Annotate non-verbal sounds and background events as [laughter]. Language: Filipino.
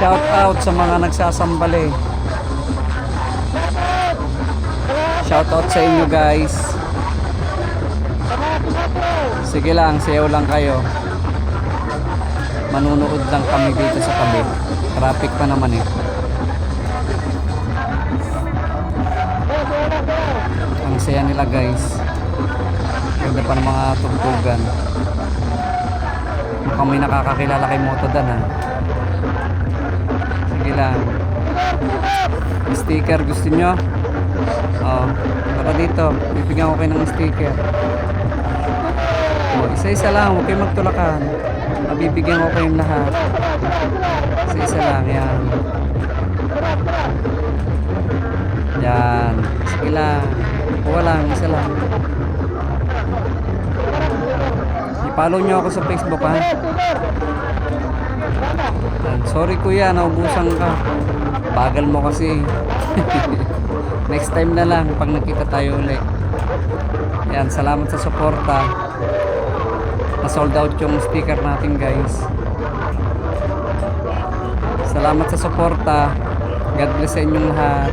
Shout out sa mga nagsasambali. Shout out sa inyo guys. Sige lang, sayaw lang kayo. Manunood lang kami dito sa tabi. Traffic pa naman eh. Ang saya nila guys. Ganda pa ng mga tugtugan. Mukhang may nakakakilala kay Motodan ha. Lang. Sticker gusto nyo? Oh, tara dito. Bibigyan ko kayo ng sticker. Oh, isa-isa lang. Huwag kayong magtulakan. Mabibigyan ko kayong lahat. Isa-isa lang. Yan. Yan. Sige lang. Kuha lang. Isa lang. I-follow nyo ako sa Facebook ha. Sorry kuya, naubusan ka. Bagal mo kasi. [laughs] Next time na lang pag nakita tayo ulit. Yan, salamat sa suporta. Na-sold out yung sticker natin guys. Salamat sa suporta. God bless sa inyong lahat.